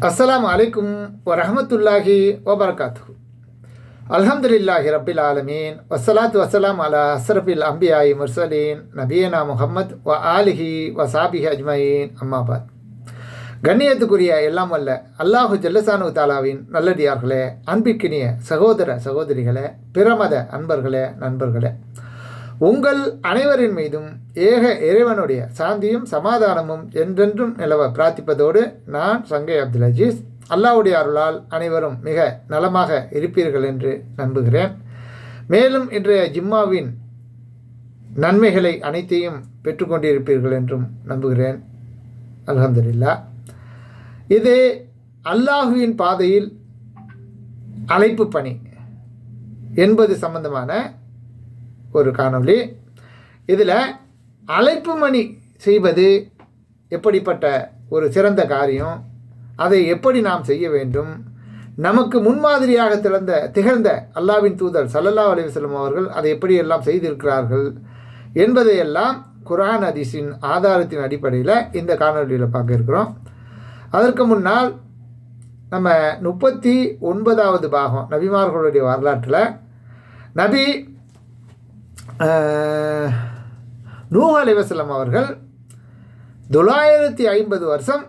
அஸ்லாம் அலைக்கும் வரஹமத்துல்லாஹி வபர்காத்து அல்ஹம்துலில்லாஹி ரபில் ஆலமீன் வசலாத் வசலாம் அலா அஸ்ரபில் அம்பியாயி முர்சலீன் நபியனா முஹம்மத் வ ஆலிஹி வசாபிஹி சாபிஹி அஜ்மயீன் அம்மாபாத் கண்ணியத்துக்குரிய எல்லாம் அல்ல அல்லாஹு ஜல்லசானு தாலாவின் நல்லடியார்களே அன்பிக்கினிய சகோதர சகோதரிகளே பிரமத அன்பர்களே நண்பர்களே உங்கள் அனைவரின் மீதும் ஏக இறைவனுடைய சாந்தியும் சமாதானமும் என்றென்றும் நிலவ பிரார்த்திப்பதோடு நான் சங்கை அப்துல் அஜீஸ். அல்லாவுடைய அருளால் அனைவரும் மிக நலமாக இருப்பீர்கள் என்று நம்புகிறேன். மேலும் இன்றைய ஜிம்மாவின் நன்மைகளை அனைத்தையும் பெற்றுக்கொண்டிருப்பீர்கள் என்றும் நம்புகிறேன். அல்ஹம்துலில்லா. இது அல்லாஹுவின் பாதையில் அழைப்பு பணி என்பது சம்பந்தமான ஒரு காணொளி. இதில் அழைப்பு மணி செய்வது எப்படிப்பட்ட ஒரு சிறந்த காரியம்? அதை எப்படி நாம் செய்ய வேண்டும்? நமக்கு முன்மாதிரியாக திறந்த திகழ்ந்த அல்லாவின் தூதர் சல்லல்லா அலிவசலம் அவர்கள் அதை எப்படியெல்லாம் செய்திருக்கிறார்கள் என்பதையெல்லாம் குரான் அதிசின் ஆதாரத்தின் அடிப்படையில் இந்த காணொலியில் பார்க்க இருக்கிறோம். அதற்கு முன்னால் நம்ம முப்பத்தி ஒன்பதாவது பாகம் நபிமார்களுடைய வரலாற்றில். நபி நூஹ் அலிவசலம் அவர்கள் தொள்ளாயிரத்தி ஐம்பது வருஷம்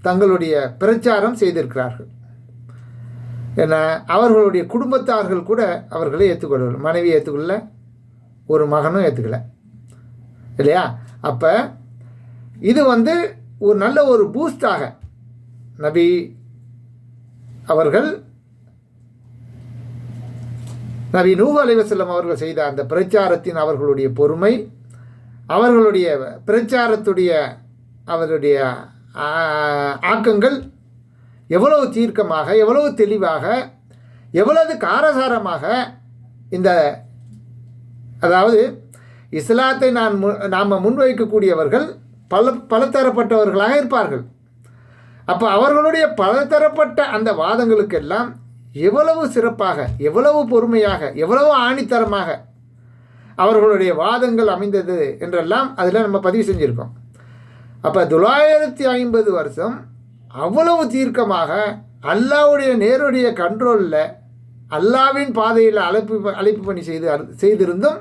தங்களுடைய பிரச்சாரம் செய்திருக்கிறார்கள். ஏன்னா அவர்களுடைய குடும்பத்தார்கள் கூட அவர்களை ஏற்றுக்கொள்ளவில்லை. மனைவி ஏற்றுக்கொள்ள ஒரு மகனும் ஏற்றுக்கல இல்லையா? அப்போ இது வந்து ஒரு நல்ல ஒரு பூஸ்டாக நபி அவர்கள் நபி நூஹ் அலைவசல்லம் அவர்கள் செய்த அந்த பிரச்சாரத்தின் அவர்களுடைய பொறுமை அவர்களுடைய பிரச்சாரத்துடைய அவருடைய ஆக்கங்கள் எவ்வளவு தீர்க்கமாக எவ்வளவு தெளிவாக எவ்வளவு காரசாரமாக இந்த அதாவது இஸ்லாத்தை நான் மு நாம் முன்வைக்கக்கூடியவர்கள் பல பலதரப்பட்டவர்களாக இருப்பார்கள். அப்போ அவர்களுடைய பலதரப்பட்ட அந்த வாதங்களுக்கெல்லாம் எவ்வளவு சிறப்பாக எவ்வளவு பொறுமையாக எவ்வளவு ஆணித்தரமாக அவர்களுடைய வாதங்கள் அமைந்தது என்றெல்லாம் அதில் நம்ம பதிவு செஞ்சுருக்கோம். அப்போ தொள்ளாயிரத்தி ஐம்பது வருஷம் அவ்வளவு தீர்க்கமாக அல்லாவுடைய நேருடைய கண்ட்ரோலில் அல்லாவின் பாதையில் அழைப்பு அழைப்பு பணி செய்து செய்திருந்தும்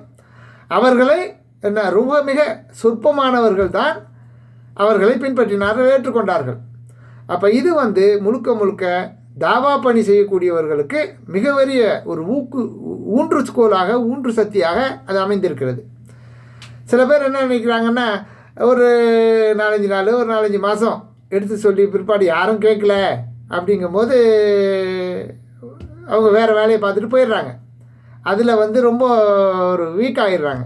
அவர்களை என்ன ரொம்ப மிக சொற்பமானவர்கள் தான் அவர்களை பின்பற்றினார்கள் ஏற்றுக்கொண்டார்கள். அப்போ இது வந்து முழுக்க முழுக்க தாவா பணி செய்யக்கூடியவர்களுக்கு மிக பெரிய ஒரு ஊக்கு ஊன்று ஸ்கோலாக ஊன்று சக்தியாக அது அமைந்திருக்கிறது. சில பேர் என்ன நினைக்கிறாங்கன்னா ஒரு நாலஞ்சு நாள் ஒரு நாலஞ்சு மாதம் எடுத்து சொல்லி பிற்பாடு யாரும் கேட்கல அப்படிங்கும்போது அவங்க வேறு வேலையை பார்த்துட்டு போயிடுறாங்க. அதில் வந்து ரொம்ப ஒரு வீக் ஆகிடுறாங்க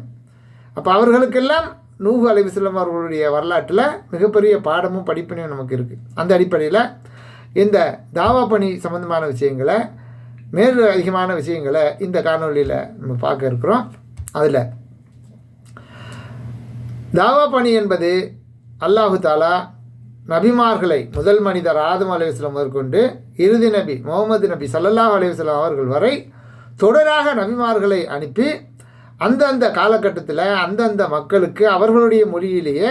அப்போ அவர்களுக்கெல்லாம் நூஹு அலிவசல்லம் அவர்களுடைய வரலாற்றில் மிகப்பெரிய பாடமும் படிப்பினையும் நமக்கு இருக்குது அந்த அடிப்படையில் இந்த தாவா பணி சம்மந்தமான விஷயங்களை மேல் அதிகமான விஷயங்களை இந்த காணொலியில் நம்ம பார்க்க இருக்கிறோம். அதில் தாவா பணி என்பது அல்லாஹு தாலா நபிமார்களை முதல் மனிதர் ஆதம் அலைவாஸ்லாம் முதற்கொண்டு இறுதி நபி முகமது நபி சல்லல்லாஹ் அலைவாஸ்லாம் அவர்கள் வரை தொடராக நபிமார்களை அனுப்பி அந்தந்த காலகட்டத்தில் அந்தந்த மக்களுக்கு அவர்களுடைய மொழியிலேயே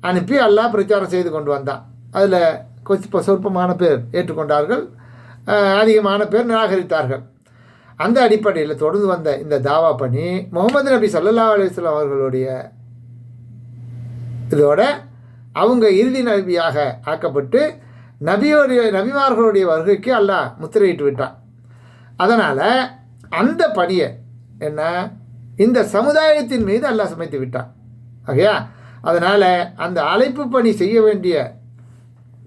அனுப்பி அல்லாஹ் பிரச்சாரம் செய்து கொண்டு வந்தான். அதில் கொஞ்சம் சொற்பமான பேர் ஏற்றுக்கொண்டார்கள். அதிகமான பேர் நிராகரித்தார்கள். அந்த அடிப்படையில் தொடர்ந்து வந்த இந்த தாவா பணி முகமது நபி சல்லா அலிஸ்லாம் அவர்களுடைய இதோட அவங்க இறுதி நபியாக ஆக்கப்பட்டு நபியோடைய நபிமார்களுடைய வருகைக்கு அல்லாஹ் முத்திரையிட்டு விட்டான். அதனால் அந்த பணியை என்ன இந்த சமுதாயத்தின் மீது அல்லாஹ் சுமைத்து விட்டான். ஆகையா? அதனால் அந்த அழைப்பு பணி செய்ய வேண்டிய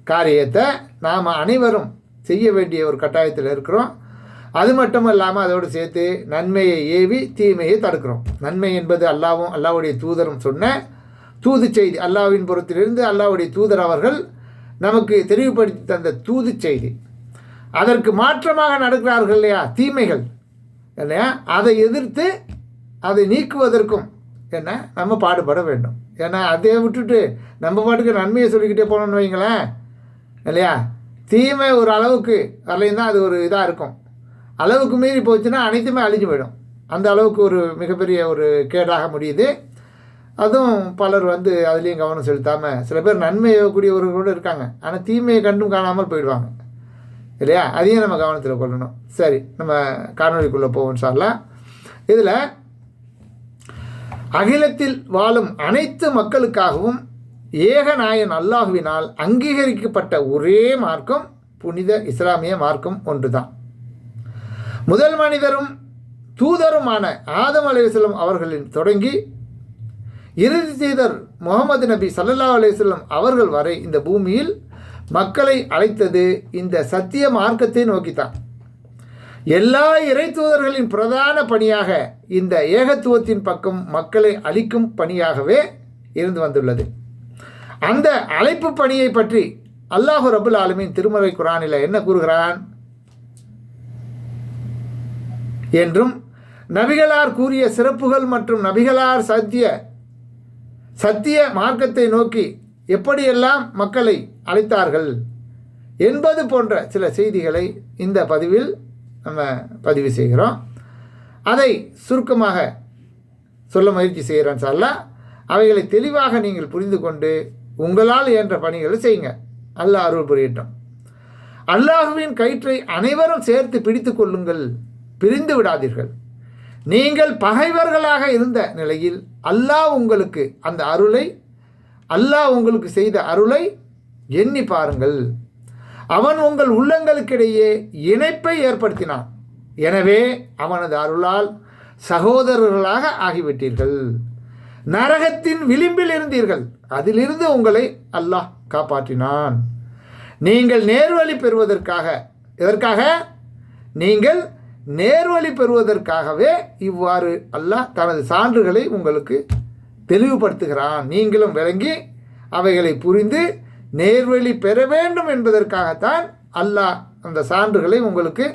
காரியத்தை நாம் அனைவரும் செய்ய வேண்டிய ஒரு கட்டாயத்தில் இருக்கிறோம். அது மட்டும் இல்லாமல் அதோடு சேர்த்து நன்மையை ஏவி தீமையை தடுக்கிறோம். நன்மை என்பது அல்லாவும் அல்லாவுடைய தூதரும் சொன்ன தூது செய்தி. அல்லாவின் புறத்திலிருந்து அல்லாவுடைய தூதர் அவர்கள் நமக்கு தெளிவுபடுத்தி தந்த தூது செய்தி. அதற்கு மாற்றமாக நடக்கிறார்கள் இல்லையா? தீமைகள். இல்லையா? அதை எதிர்த்து அதை நீக்குவதற்கும் என்ன? நம்ம பாடுபட வேண்டும். ஏன்னா அதை விட்டுட்டு நம்ம பாட்டுக்கு நன்மையை சொல்லிக்கிட்டே போனோம்னு வைங்களேன். இல்லையா? தீமை ஒரு அளவுக்கு வரலையும் தான் அது ஒரு இதாக இருக்கும். அளவுக்கு மீறி போச்சுன்னா அனைத்துமே அழிஞ்சு போயிடும். அந்த அளவுக்கு ஒரு மிகப்பெரிய ஒரு கேடாக முடியுது. அதுவும் பலர் வந்து அதுலேயும் கவனம் செலுத்தாமல் சில பேர் நன்மை கூடியவர்கள் கூட இருக்காங்க. ஆனால் தீமையை கண்டும் காணாமல் போயிடுவாங்க. இல்லையா? அதையும் நம்ம கவனத்தில் கொள்ளணும். சரி நம்ம காணொலிக்குள்ளே போவோம் சார்லாம் இதில் அகிலத்தில் வாழும் அனைத்து மக்களுக்காகவும் ஏகநாயன் அல்லாஹுவினால் அங்கீகரிக்கப்பட்ட ஒரே மார்க்கம் புனித இஸ்லாமிய மார்க்கம் ஒன்றுதான். முதல் மனிதரும் தூதருமான ஆதம் அலைவசல்லம் அவர்களின் தொடங்கி இறுதி செய்தர் முகமது நபி சல்லா அலைவசல்லம் அவர்கள் வரை இந்த பூமியில் மக்களை அழைத்தது இந்த சத்திய மார்க்கத்தை நோக்கித்தான். எல்லா இறை தூதர்களின் பிரதான பணியாக இந்த ஏகத்துவத்தின் பக்கம் மக்களை அளிக்கும் பணியாகவே இருந்து வந்துள்ளது. அந்த அழைப்பு பணியை பற்றி அல்லாஹு ரபுல் ஆலமின் திருமறை குரானில் என்ன கூறுகிறான்? என்றும் நபிகளார் கூறிய சிறப்புகள் மற்றும் நபிகளார் சத்திய சத்திய மார்க்கத்தை நோக்கி எப்படியெல்லாம் மக்களை அழைத்தார்கள் என்பது போன்ற சில செய்திகளை இந்த பதிவில் நம்ம பதிவு செய்கிறோம். அதை சுருக்கமாக சொல்ல முயற்சி செய்கிறோம் சார்லா அவைகளை தெளிவாக நீங்கள் புரிந்து கொண்டு உங்களால் இயன்ற பணிகளை செய்யுங்க. அல்லாஹ் அருள் புரியட்டும். அல்லாஹுவின் கயிற்றை அனைவரும் சேர்த்து பிடித்து கொள்ளுங்கள் பிரிந்து விடாதீர்கள். நீங்கள் பகைவர்களாக இருந்த நிலையில் அல்லாஹ் உங்களுக்கு அந்த அருளை அல்லாஹ் உங்களுக்கு செய்த அருளை எண்ணி பாருங்கள். அவன் உங்கள் உள்ளங்களுக்கிடையே இணைப்பை ஏற்படுத்தினான். எனவே அவனது அருளால் சகோதரர்களாக ஆகிவிட்டீர்கள். நரகத்தின் விளிம்பில் இருந்தீர்கள். அதிலிருந்து உங்களை அல்லாஹ் காப்பாற்றினான். நீங்கள் நேர்வழி பெறுவதற்காக எதற்காக? நீங்கள் நேர்வழி பெறுவதற்காகவே இவ்வாறு அல்லாஹ் தனது சான்றுகளை உங்களுக்கு தெளிவுபடுத்துகிறான். நீங்களும் விளங்கி அவைகளை புரிந்து நேர்வழி பெற வேண்டும் என்பதற்காகத்தான் அல்லாஹ் அந்த சான்றுகளை உங்களுக்கு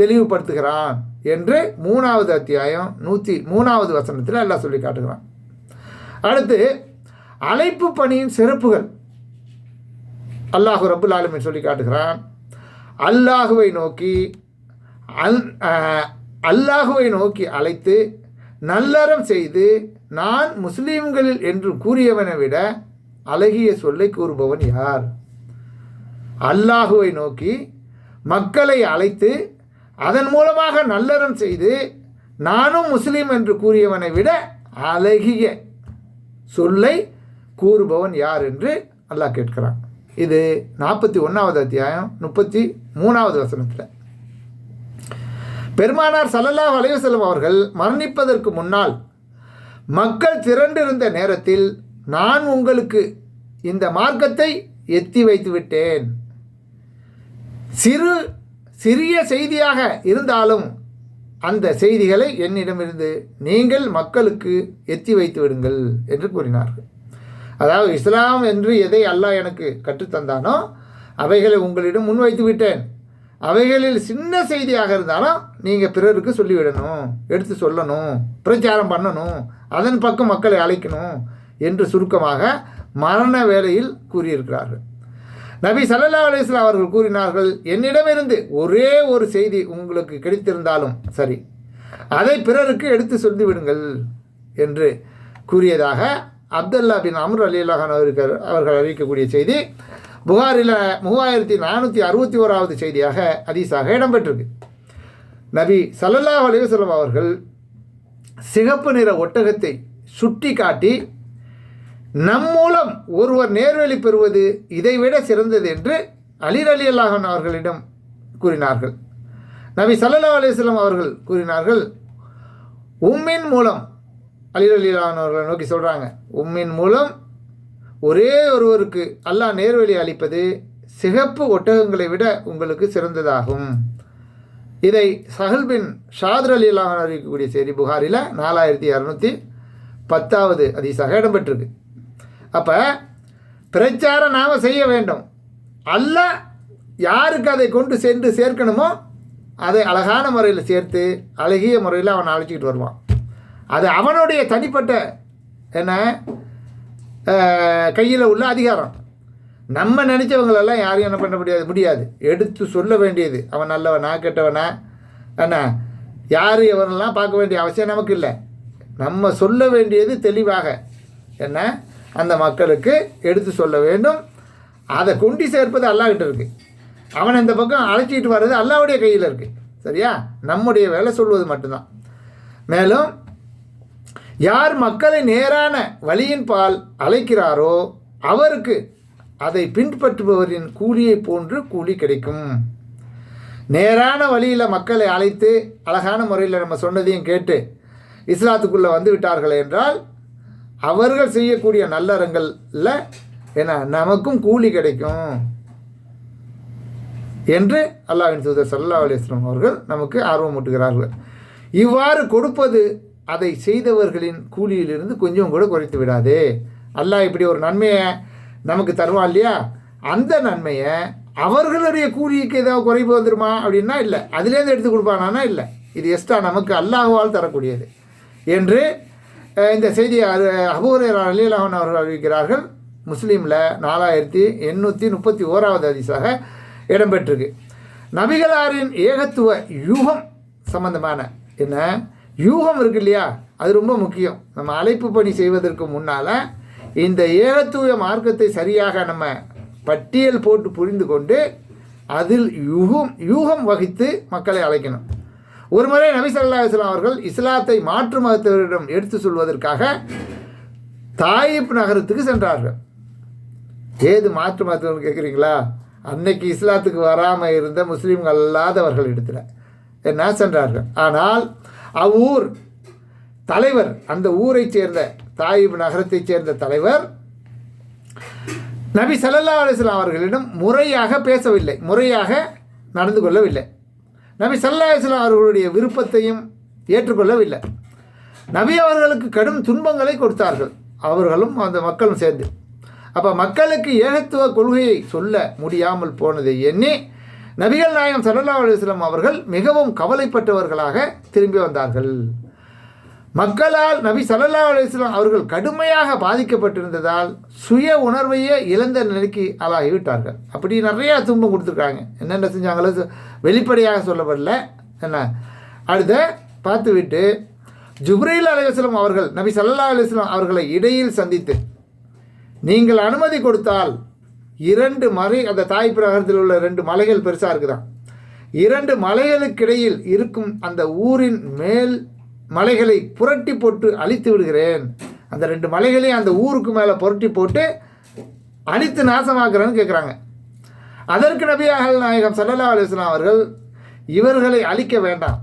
தெளிவுபடுத்துகிறான் என்று மூணாவது அத்தியாயம் நூற்றி மூணாவது வசனத்தில் அல்லாஹ் சொல்லி காட்டுகிறான். அடுத்து அழைப்பு பணியின் சிறப்புகள். அல்லாஹு ரபுல் ஆலமின் சொல்லி காட்டுகிறான். அல்லாஹுவை நோக்கி அல் அல்லாஹுவை நோக்கி அழைத்து நல்லறம் செய்து நான் முஸ்லீம்களில் என்று கூறியவனை விட அழகிய சொல்லை கூறுபவன் யார்? அல்லாஹுவை நோக்கி மக்களை அழைத்து அதன் மூலமாக நல்லறம் செய்து நானும் முஸ்லீம் என்று கூறியவனை விட அழகிய சொல்லை கூறுபவன் யார் என்று அல்லாஹ் கேட்கிறான். இது நாற்பத்தி ஒன்றாவது அத்தியாயம் முப்பத்தி மூணாவது வசனத்தில். பெருமானார் சல்லல்லாஹ் அலைவசல்லம் அவர்கள் மரணிப்பதற்கு முன்னால் மக்கள் திரண்டிருந்த நேரத்தில் நான் உங்களுக்கு இந்த மார்க்கத்தை எத்தி வைத்து விட்டேன். சிறு சிறிய செய்தியாக இருந்தாலும் அந்த செய்திகளை என்னிடமிருந்து நீங்கள் மக்களுக்கு எத்தி வைத்து விடுங்கள் என்று கூறினார்கள். அதாவது இஸ்லாம் என்று எதை அல்லாஹ் எனக்கு கற்றுத்தந்தானோ அவைகளை உங்களிடம் முன்வைத்து விட்டேன். அவைகளில் சின்ன செய்தியாக இருந்தாலும் நீங்கள் பிறருக்கு சொல்லிவிடணும் எடுத்து சொல்லணும் பிரச்சாரம் பண்ணணும் அதன் பக்கம் மக்களை அழைக்கணும் என்று சுருக்கமாக மரண வேளையில் கூறியிருக்கிறார்கள். நபி சல்லல்லா அலிஸ்லாம் அவர்கள் கூறினார்கள் என்னிடமிருந்து ஒரே ஒரு செய்தி உங்களுக்கு கிடைத்திருந்தாலும் சரி அதை பிறருக்கு எடுத்து சொல்லிவிடுங்கள் என்று கூறியதாக அப்துல்லா பின் அமர் அலி அல்லாஹான் அவர்கள் அவர்கள் அறிவிக்கக்கூடிய செய்தி புகாரில் மூவாயிரத்தி நானூற்றி அறுபத்தி ஓராவது செய்தியாக அதிசாக இடம்பெற்றிருக்கு. நபி சல்லல்லா அலிவசலம் அவர்கள் சிகப்பு நிற ஒட்டகத்தை சுட்டி காட்டி நம் மூலம் ஒருவர் நேர்வழி பெறுவது இதைவிட சிறந்தது என்று அலிர் அலி அல்லாஹன் அவர்களிடம் கூறினார்கள். நபி சல்லா அலிஸ்லாம் அவர்கள் கூறினார்கள் உம்மின் மூலம் அலிர் அலி அல்லாஹன் அவர்களை நோக்கி சொல்கிறாங்க உம்மின் மூலம் ஒரே ஒருவருக்கு அல்லாஹ் நேர்வழி அளிப்பது சிகப்பு ஒட்டகங்களை விட உங்களுக்கு சிறந்ததாகும். இதை சஹல்பின் ஷாதர் அலி அல்லாஹன் அறிவிக்கக்கூடிய செய்தி புகாரில் நாலாயிரத்தி இரநூத்தி பத்தாவது அதிசாக இடம்பெற்றிருக்கு. அப்போ பிரச்சாரம் நாம் செய்ய வேண்டும். அல்ல யாருக்கு அதை கொண்டு சென்று சேர்க்கணுமோ அதை அழகான முறையில் சேர்த்து அழகிய முறையில் அவன் அழைச்சிக்கிட்டு வருவான். அது அவனுடைய தனிப்பட்ட என்ன கையில் உள்ள அதிகாரம். நம்ம நினச்சவங்களெல்லாம் யாரையும் என்ன பண்ண முடியாது முடியாது. எடுத்து சொல்ல வேண்டியது. அவன் நல்லவனா கெட்டவனா என்ன யார் இவனெல்லாம் பார்க்க வேண்டிய அவசியம் நமக்கு இல்லை. நம்ம சொல்ல வேண்டியது தெளிவாக. என்ன அந்த மக்களுக்கு எடுத்து சொல்ல வேண்டும். அதை கொண்டு சேர்ப்பது அல்லாஹ்கிட்ட இருக்குது அவன் இந்த பக்கம் அழைச்சிட்டு வர்றது அல்லாவுடைய கையில் இருக்குது சரியா? நம்முடைய வேலை சொல்வது மட்டும்தான். மேலும் யார் மக்களை நேரான வழியின் பால் அழைக்கிறாரோ அவருக்கு அதை பின்பற்றுபவரின் கூலியை போன்று கூலி கிடைக்கும். நேரான வழியில் மக்களை அழைத்து அழகான முறையில் நம்ம சொன்னதையும் கேட்டு இஸ்லாத்துக்குள்ளே வந்து விட்டார்கள் என்றால் அவர்கள் செய்யக்கூடிய நல்லறங்களில் என்ன நமக்கும் கூலி கிடைக்கும் என்று அல்லாஹ்வின் தூதர் சல்லா அலிஸ்லாம் அவர்கள் நமக்கு ஆர்வமூட்டுகிறார்கள் இவ்வாறு கொடுப்பது அதை செய்தவர்களின் கூலியிலிருந்து கொஞ்சம் கூட குறைத்து விடாதே. அல்லாஹ் இப்படி ஒரு நன்மையை நமக்கு தருவான் இல்லையா? அந்த நன்மையை அவர்களுடைய கூலிக்கு ஏதாவது குறைப்பு வந்துருமா அப்படின்னா இல்லை. அதுலேருந்து எடுத்து கொடுப்பானானா இல்லை. இது எக்ஸ்ட்ரா நமக்கு அல்லாஹுவால் தரக்கூடியது. என்று இந்த செய்தியை அபூரேரா அலிலாஹன் அவர்கள் அறிவிக்கிறார்கள். முஸ்லீமில் நாலாயிரத்தி எண்ணூற்றி முப்பத்தி ஓராவது அதிசாக இடம்பெற்றிருக்கு. நபிகளாரின் ஏகத்துவ யூகம் சம்பந்தமான என்ன? யூகம் இருக்கு இல்லையா? அது ரொம்ப முக்கியம். நம்ம அழைப்பு பணி செய்வதற்கு முன்னால் இந்த ஏகத்துவ மார்க்கத்தை சரியாக நம்ம பட்டியல் போட்டு புரிந்து கொண்டு அதில் யூகம் யூகம் வகித்து மக்களை அழைக்கணும். ஒரு முறை நபி சல்லா இஸ்லாம் அவர்கள் இஸ்லாத்தை மாற்று மதத்தவரிடம் எடுத்து சொல்வதற்காக தாயிப் நகரத்துக்கு சென்றார்கள். ஏது மாற்று மதத்தவர்கள் கேட்குறீங்களா? அன்னைக்கு இஸ்லாத்துக்கு வராமல் இருந்த முஸ்லீம்கள் அல்லாதவர்கள் இடத்துல என்ன சென்றார்கள். ஆனால் அவ்வூர் தலைவர் அந்த ஊரைச் சேர்ந்த தாயிப் நகரத்தைச் சேர்ந்த தலைவர் நபி சல்லா அலிஸ்லாம் அவர்களிடம் முறையாக பேசவில்லை முறையாக நடந்து கொள்ளவில்லை. நபி ஸல்லல்லாஹு அவர்களுடைய விருப்பத்தையும் ஏற்றுக்கொள்ளவில்லை. நபி அவர்களுக்கு கடும் துன்பங்களை கொடுத்தார்கள். அவர்களும் அந்த மக்களும் சேர்ந்து. அப்போ மக்களுக்கு ஏகத்துவ கொள்கையை சொல்ல முடியாமல் போனதை எண்ணி நபிகள் நாயகம் சல்லா அலைஹி அவர்கள் மிகவும் கவலைப்பட்டவர்களாக திரும்பி வந்தார்கள். மக்களால் நபி சல்லா அலிஸ்லாம் அவர்கள் கடுமையாக பாதிக்கப்பட்டிருந்ததால் சுய உணர்வையே இழந்த நிலைக்கு ஆளாகிவிட்டார்கள் அப்படி நிறைய துன்பம் கொடுத்துருக்காங்க. என்னென்ன செஞ்சாங்களோ வெளிப்படையாக சொல்லப்படல. என்ன? அடுத்த பார்த்துவிட்டு ஜுப்ரீல் அலிஸ்லாம் அவர்கள் நபி சல்லா அலிஸ்லாம் அவர்களை இடையில் சந்தித்து நீங்கள் அனுமதி கொடுத்தால் இரண்டு மலை அந்த தாய் பிரகாரத்தில் உள்ள ரெண்டு மலைகள் பெருசாக இருக்குதான் இரண்டு மலைகளுக்கிடையில் இருக்கும் அந்த ஊரின் மேல் மலைகளை புரட்டி போட்டு அழித்து விடுகிறேன். அந்த ரெண்டு மலைகளையும் அந்த ஊருக்கு மேலே புரட்டி போட்டு அழித்து நாசமாக்குறேன்னு கேட்குறாங்க அதற்கு நபியாக நாயகம் சல்லல்லா அலிஸ்லாம் அவர்கள் இவர்களை அழிக்க வேண்டாம்.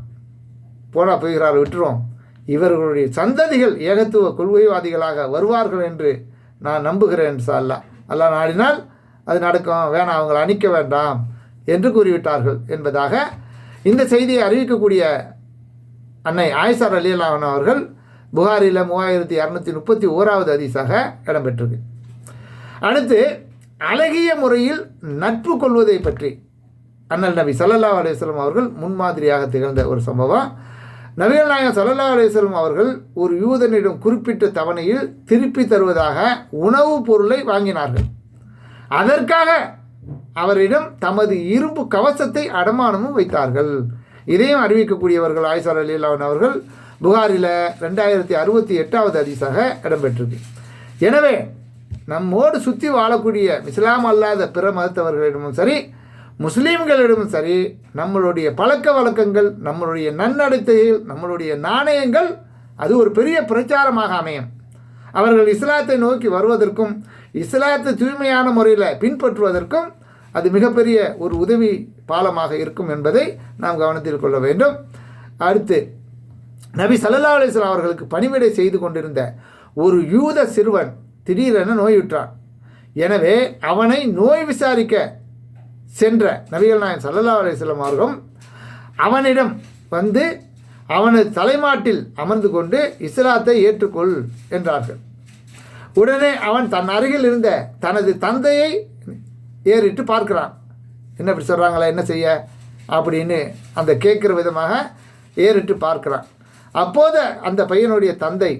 போனால் போகிறார் விட்டுருவோம். இவர்களுடைய சந்ததிகள் ஏகத்துவ கொள்கைவாதிகளாக வருவார்கள் என்று நான் நம்புகிறேன் சால்லா அல்லாஹ். நாடினால் அது நடக்கும் வேணாம் அவங்களை அணிக்க வேண்டாம் என்று கூறிவிட்டார்கள் என்பதாக இந்த செய்தியை அறிவிக்கக்கூடிய அன்னை ஆயிஷார் அலியல்லாவன் அவர்கள் புகாரில் மூவாயிரத்தி இரநூத்தி முப்பத்தி ஓராவது அதிசாக இடம்பெற்றிருக்கு. அடுத்து அழகிய முறையில் நட்பு கொள்வதை பற்றி அண்ணல் நபி சல்லல்லா அலுவலம் அவர்கள் முன்மாதிரியாக திகழ்ந்த ஒரு சம்பவம். நபிகள் நாயகம் சல்லல்லா அலுவலம் அவர்கள் ஒரு யூதனிடம் குறிப்பிட்ட தவணையில் திருப்பி தருவதாக உணவுப் பொருளை வாங்கினார்கள். அதற்காக அவரிடம் தமது இரும்பு கவசத்தை அடமானமும் வைத்தார்கள். இதையும் அறிவிக்கக்கூடியவர்கள் ஆயிஷா அலிலாவன் அவர்கள் புகாரில் ரெண்டாயிரத்தி அறுபத்தி எட்டாவது அதிசாக இடம்பெற்றிருக்கு. எனவே நம்மோடு சுற்றி வாழக்கூடிய இஸ்லாம் அல்லாத பிற மதத்தவர்களிடமும் சரி முஸ்லீம்களிடமும் சரி நம்மளுடைய பழக்க வழக்கங்கள் நம்மளுடைய நன்னடத்தைகள் நம்மளுடைய நாணயங்கள் அது ஒரு பெரிய பிரச்சாரமாக அமையும். அவர்கள் இஸ்லாத்தை நோக்கி வருவதற்கும் இஸ்லாத்தை தூய்மையான முறையில் பின்பற்றுவதற்கும் அது மிகப்பெரிய ஒரு உதவி பாலமாக இருக்கும் என்பதை நாம் கவனத்தில் கொள்ள வேண்டும். அடுத்து நபி சல்லா அலிஸ்லாம் அவர்களுக்கு பணிவிடை செய்து கொண்டிருந்த ஒரு யூத சிறுவன் திடீரென நோயுற்றான். எனவே அவனை நோய் விசாரிக்க சென்ற நபிகள் நாயன் சல்லல்லா அலிஸ்லாம் அவர்களும் அவனிடம் வந்து அவனது தலைமாட்டில் அமர்ந்து கொண்டு இஸ்லாத்தை ஏற்றுக்கொள் என்றார்கள். உடனே அவன் தன் அருகில் இருந்த தனது தந்தையை ஏறிட்டு பார்க்கிறான். என்ன இப்படி சொல்கிறாங்களா என்ன செய்ய? அப்படின்னு அந்த கேட்குற விதமாக ஏறிட்டு பார்க்கிறான். அப்போது அந்த பையனுடைய தந்தை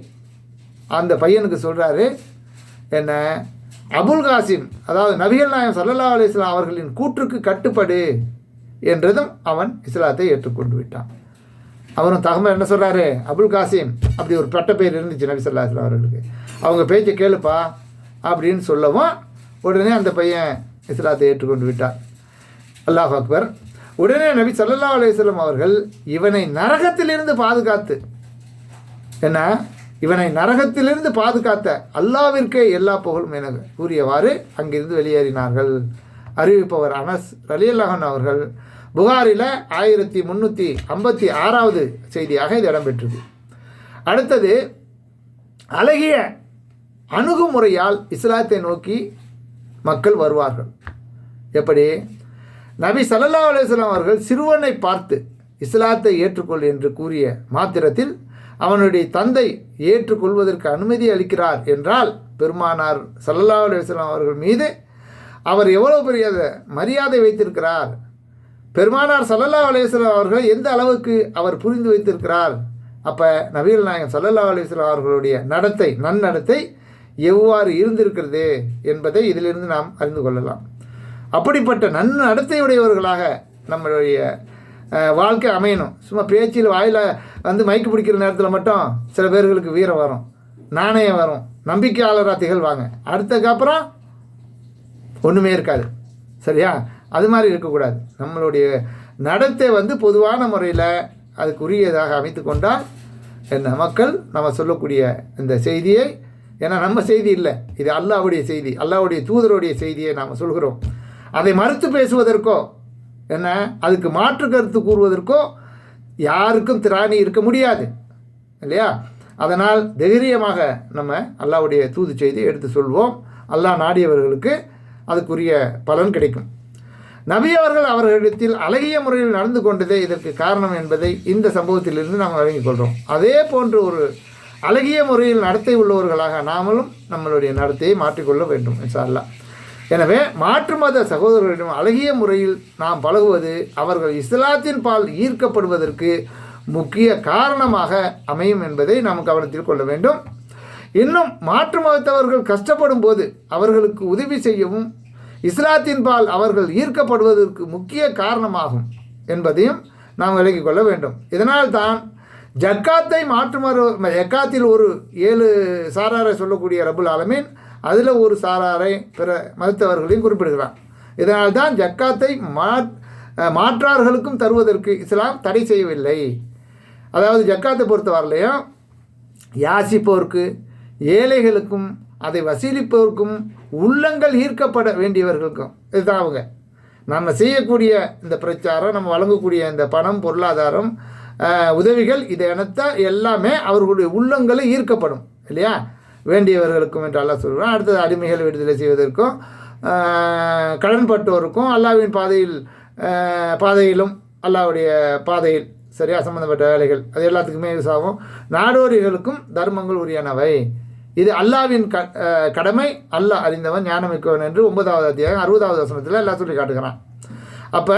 அந்த பையனுக்கு சொல்கிறாரு என்ன? அபுல் காசிம் அதாவது நபிகள் நாயம் சல்ல இஸ்லாம் அவர்களின் கூற்றுக்கு கட்டுப்படு என்றதும் அவன் இஸ்லாத்தை ஏற்றுக்கொண்டு விட்டான். அவரும் தகவல் என்ன சொல்கிறாரு அபுல் காசிம் அப்படி ஒரு பட்ட பேர் இருந்துச்சு நபி சொல்லா இஸ்லாம் அவர்களுக்கு. அவங்க பேச்சை கேளுப்பா அப்படின்னு சொல்லவும் உடனே அந்த பையன் இஸ்லாத்தை ஏற்றுக்கொண்டு விட்டான். அல்லாஹ் அக்பர். உடனே நபி சல்லா அலையம் அவர்கள் இவனை நரகத்திலிருந்து பாதுகாத்து. என்ன? இவனை நரகத்திலிருந்து பாதுகாத்த அல்லாவிற்கே எல்லா புகழும் என கூறியவாறு அங்கிருந்து வெளியேறினார்கள். அறிவிப்பவர் அனஸ் ரலியல்லாஹன் அவர்கள். புகாரில் ஆயிரத்தி முந்நூற்றி ஐம்பத்தி ஆறாவது செய்தியாக இது இடம்பெற்றது. அடுத்தது அழகிய அணுகுமுறையால் இஸ்லாத்தை நோக்கி மக்கள் வருவார்கள். எப்படி? நபி சல்லல்லா அலுவலாம் அவர்கள் சிறுவனை பார்த்து இஸ்லாத்தை ஏற்றுக்கொள் என்று கூறிய மாத்திரத்தில் அவனுடைய தந்தை ஏற்றுக்கொள்வதற்கு அனுமதி அளிக்கிறார் என்றால் பெருமானார் சல்லல்லா அலுவலாம் அவர்கள் மீது அவர் எவ்வளோ பெரிய மரியாதை வைத்திருக்கிறார்? பெருமானார் சல்லல்லா அலுவலாம் அவர்கள் எந்த அளவுக்கு அவர் புரிந்து வைத்திருக்கிறார்? அப்போ நவீல் நாயகம் சல்லல்லா அலுவலாம் அவர்களுடைய நடத்தை நன்னடத்தை எவ்வாறு இருந்திருக்கிறது என்பதை இதிலிருந்து நாம் அறிந்து கொள்ளலாம். அப்படிப்பட்ட நன்னடத்தையுடையவர்களாக நம்மளுடைய வாழ்க்கை அமையணும். சும்மா பேச்சில் வாயில் வந்து மைக்கு பிடிக்கிற நேரத்தில் மட்டும் சில பேர்களுக்கு வீரம் வரும். நாணயம் வரும். நம்பிக்கையாளராக திகழ்வாங்க. அடுத்ததுக்கு அப்புறம் ஒன்றுமே இருக்காது. சரியா? அது மாதிரி இருக்கக்கூடாது. நம்மளுடைய நடத்தை வந்து பொதுவான முறையில் அதுக்குரியதாக அமைத்து கொண்டால் என்ன? மக்கள் நம்ம சொல்லக்கூடிய இந்த செய்தியை ஏன்னா நம்ம செய்தி இல்லை. இது அல்லாஹ்வுடைய செய்தி. அல்லாவுடைய தூதருடைய செய்தியை நாம் சொல்கிறோம். அதை மறுத்து பேசுவதற்கோ என்ன அதுக்கு மாற்று கருத்து கூறுவதற்கோ யாருக்கும் திராணி இருக்க முடியாது இல்லையா? அதனால் தைரியமாக நம்ம அல்லாவுடைய தூது செய்தி எடுத்து சொல்வோம். அல்லாஹ் நாடியவர்களுக்கு அதுக்குரிய பலன் கிடைக்கும். நபி அவர்கள் அவர்களிடத்தில் அழகிய முறையில் நடந்து கொண்டதே இதற்கு காரணம் என்பதை இந்த சம்பவத்திலிருந்து நாம் வழங்கிக் கொள்கிறோம். அதே போன்று ஒரு அழகிய முறையில் நடத்தை உள்ளவர்களாக நாமளும் நம்மளுடைய நடத்தையை மாற்றிக்கொள்ள வேண்டும் இன்ஷா அல்லாஹ். எனவே மாற்று மத சகோதரர்களிடம் அழகிய முறையில் நாம் பழகுவது அவர்கள் இஸ்லாத்தின் பால் ஈர்க்கப்படுவதற்கு முக்கிய காரணமாக அமையும் என்பதை நாம் கவனத்தில் கொள்ள வேண்டும். இன்னும் மாற்று மதத்தவர்கள் கஷ்டப்படும் போது அவர்களுக்கு உதவி செய்யவும் இஸ்லாத்தின் பால் அவர்கள் ஈர்க்கப்படுவதற்கு முக்கிய காரணமாகும் என்பதையும் நாம் விலகிக் கொள்ள வேண்டும். இதனால் தான் ஜக்காத்தை மாற்று மறு ஜக்காத்தில் ஒரு ஏழு சாராரை சொல்லக்கூடிய ரபுல் ஆலமீன் அதில் ஒரு சாராரை பிற மதத்தவர்களையும் குறிப்பிடுகிறான் இதனால் தான் ஜக்காத்தை மாற் மாற்றார்களுக்கும் தருவதற்கு இஸ்லாம் தடை செய்யவில்லை. அதாவது ஜக்காத்தை பொறுத்தவரையிலையும் யாசிப்போருக்கு ஏழைகளுக்கும் அதை வசூலிப்பவருக்கும் உள்ளங்கள் ஈர்க்கப்பட வேண்டியவர்களுக்கும். இதுதான் அவங்க. நம்ம செய்யக்கூடிய இந்த பிரச்சாரம் நம்ம வழங்கக்கூடிய இந்த பணம் பொருளாதாரம் உதவிகள் இதை அனைத்தா எல்லாமே அவர்களுடைய உள்ளங்களை ஈர்க்கப்படும். இல்லையா? வேண்டியவர்களுக்கும் என்று அல்லாஹ் சொல்கிறான். அடுத்தது அடிமைகள் விடுதலை செய்வதற்கும் கடன்பட்டோருக்கும் அல்லாவின் பாதையில் பாதையிலும் அல்லாவுடைய பாதையில் சரியா சம்மந்தப்பட்ட வேலைகள் அது எல்லாத்துக்குமே யூஸ் ஆகும். நாடோடிகளுக்கும் தர்மங்கள் உரியனவை. இது அல்லாவின் க கடமை அல்லாஹ் அறிந்தவன் ஞானமிக்கவன் என்று ஒன்பதாவது அத்தியாயம் அறுபதாவது வசனத்தில் எல்லாம் சொல்லி காட்டுகிறான். அப்போ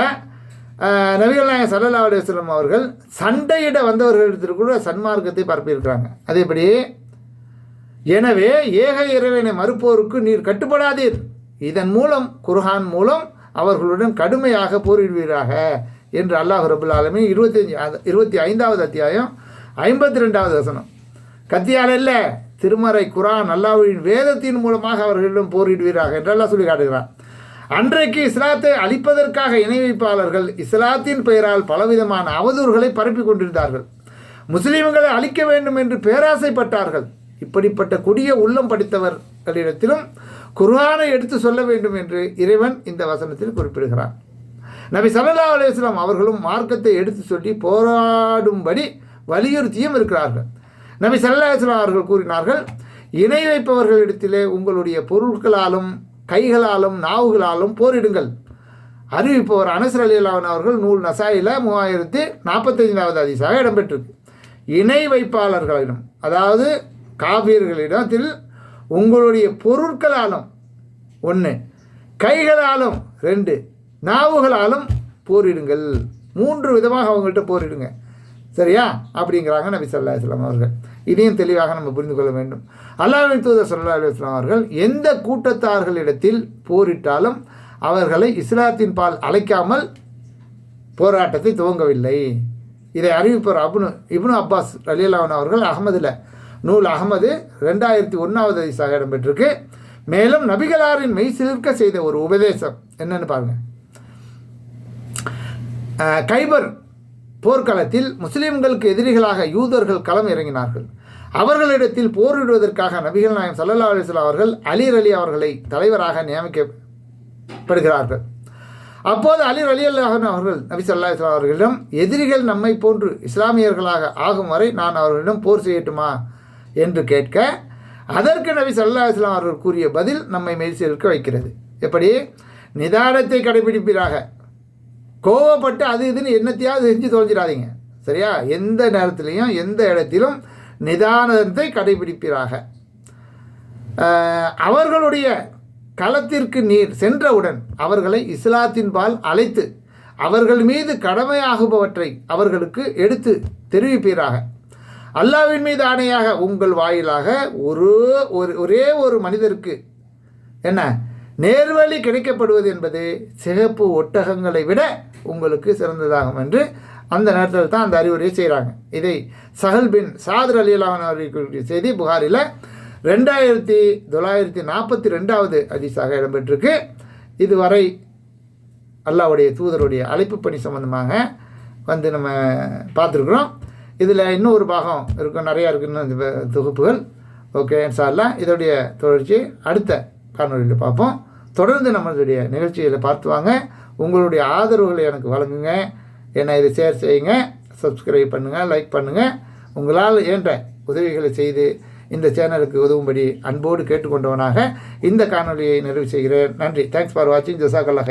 நபிகள் நாயகம் சல்லல்லா அலுவலம் அவர்கள் சண்டையிட வந்தவர்களிடத்தில் கூட சன்மார்க்கத்தை பரப்பியிருக்கிறாங்க. அதேபடி எனவே ஏக இறைவனை மறுப்போருக்கு நீர் கட்டுப்படாதீர். இதன் மூலம் குர்ஹான் மூலம் அவர்களுடன் கடுமையாக போரிடுவீராக என்று அல்லாஹ் ரபுல் ஆலமி இருபத்தஞ்சி இருபத்தி ஐந்தாவது அத்தியாயம் ஐம்பத்தி ரெண்டாவது வசனம். கத்தியால் அல்ல திருமறை குரான் அல்லாஹ்வின் வேதத்தின் மூலமாக அவர்களிடம் போரிடுவீராக என்றெல்லாம் சொல்லி காட்டுகிறான். அன்றைக்கு இஸ்லாத்தை அழிப்பதற்காக இணை வைப்பாளர்கள் இஸ்லாத்தின் பெயரால் பலவிதமான அவதூறுகளை பரப்பி கொண்டிருந்தார்கள். முஸ்லீம்களை அழிக்க வேண்டும் என்று பேராசைப்பட்டார்கள். இப்படிப்பட்ட கொடிய உள்ளம் படித்தவர்களிடத்திலும் குர்ஆனை எடுத்து சொல்ல வேண்டும் என்று இறைவன் இந்த வசனத்தில் குறிப்பிடுகிறான். நபி சல்லா அலுவலாம் அவர்களும் மார்க்கத்தை எடுத்து சொல்லி போராடும்படி வலியுறுத்தியும் இருக்கிறார்கள். நபி சல்லா அலுவலாம் அவர்கள் கூறினார்கள் இணை வைப்பவர்களிடத்திலே உங்களுடைய பொருட்களாலும் கைகளாலும் நாவுகளாலும் போரிடுங்கள். அறிவிப்பவர் அனசர் அலி அல்லாவன் அவர்கள் நூல் நசாயில மூவாயிரத்தி நாற்பத்தைந்தாவது அதிசாக இடம்பெற்றிருக்கு. இணை வைப்பாளர்களிடம் அதாவது காவியர்களிடத்தில் உங்களுடைய பொருட்களாலும் ஒன்று கைகளாலும் ரெண்டு நாவுகளாலும் போரிடுங்கள். மூன்று விதமாக அவங்கள்ட்ட போரிடுங்க. சரியா? அப்படிங்கிறாங்க நபி சொல்லா இஸ்லாம் அவர்கள். இதையும் தெளிவாக நம்ம புரிந்து கொள்ள வேண்டும். அல்லாஹ் தூதர் சொல்லா அலி இஸ்லாம் அவர்கள் எந்த கூட்டத்தார்களிடத்தில் போரிட்டாலும் அவர்களை இஸ்லாத்தின் பால் அழைக்காமல் போராட்டத்தை துவங்கவில்லை. இதை அறிவிப்பார் அப்னு இப்னு அப்பாஸ் ரலியல்லாவன் அவர்கள் அகமதில் நூல் அகமது ரெண்டாயிரத்தி ஒன்றாவது ஹதீஸாக இடம்பெற்றிருக்கு. மேலும் நபிகளாரின் மெய் சிலிர்க்க செய்த ஒரு உபதேசம் என்னன்னு பாருங்கள் கைபர் போர்க்களத்தில் முஸ்லிம்களுக்கு எதிரிகளாக யூதர்கள் களம் இறங்கினார்கள். அவர்களிடத்தில் போரிடுவதற்காக நபிகள் நாயம் சல்லா அலிஸ்லாம் அவர்கள் அலிர் அலி அவர்களை தலைவராக நியமிக்கப்படுகிறார்கள் அப்போது அலிர் அலி அல்லாஹன் அவர்கள் நபி சல்லா இஸ்லாம் அவர்களிடம் எதிரிகள் நம்மை போன்று இஸ்லாமியர்களாக ஆகும் வரை நான் அவர்களிடம் போர் செய்யட்டுமா? என்று கேட்க அதற்கு நபி சல்லா இஸ்லாம் அவர்கள் கூறிய பதில் நம்மை மெய்சிலிருக்க வைக்கிறது. எப்படி? நிதானத்தை கடைபிடிப்பீராக. கோவப்பட்டு அது இதுன்னு என்னத்தையாவது செஞ்சு தொலைஞ்சிடாதீங்க. சரியா? எந்த நேரத்திலையும் எந்த இடத்திலும் நிதானத்தை கடைபிடிப்பீராக. அவர்களுடைய களத்திற்கு நீர் சென்றவுடன் அவர்களை இஸ்லாத்தின்பால் அழைத்து அவர்கள் மீது கடமையாகுபவற்றை அவர்களுக்கு எடுத்து தெரிவிப்பீராக. அல்லாவின் மீது ஆணையாக உங்கள் வாயிலாக ஒரு ஒரு ஒரே ஒரு மனிதருக்கு என்ன? நேர்வழி கிடைக்கப்படுவது என்பது சிகப்பு ஒட்டகங்களை விட உங்களுக்கு சிறந்ததாகும் என்று அந்த நேரத்தில் தான் அந்த அறிவுரையை செய்கிறாங்க இதை சஹல் பின் சாதர் அலிலான் அவர்களுடைய செய்தி புகாரில் ரெண்டாயிரத்தி தொள்ளாயிரத்தி நாற்பத்தி ரெண்டாவது அதிசாக இடம்பெற்றிருக்கு. இதுவரை அல்லாவுடைய தூதருடைய அழைப்பு பணி சம்பந்தமாக வந்து நம்ம பார்த்துருக்குறோம். இதில் இன்னும் ஒரு பாகம் இருக்கும் நிறையா இருக்குன்னு இந்த தொகுப்புகள். ஓகே சார்லாம் இதோடைய தொடர்ச்சி அடுத்த காணொலியில் பார்ப்போம். தொடர்ந்து நம்மளுடைய நிகழ்ச்சிகளை பார்த்து வாங்க. உங்களுடைய ஆதரவுகளை எனக்கு வழங்குங்க. என்னை இதை ஷேர் செய்யுங்க. சப்ஸ்கிரைப் பண்ணுங்கள் லைக் பண்ணுங்கள் உங்களால் இயன்ற உதவிகளை செய்து இந்த சேனலுக்கு உதவும்படி அன்போடு கேட்டுக்கொண்டவனாக இந்த காணொலியை நிறைவு செய்கிறேன். நன்றி. தேங்க்ஸ் ஃபார் வாட்சிங் ஜசாக்கல்லாஹ்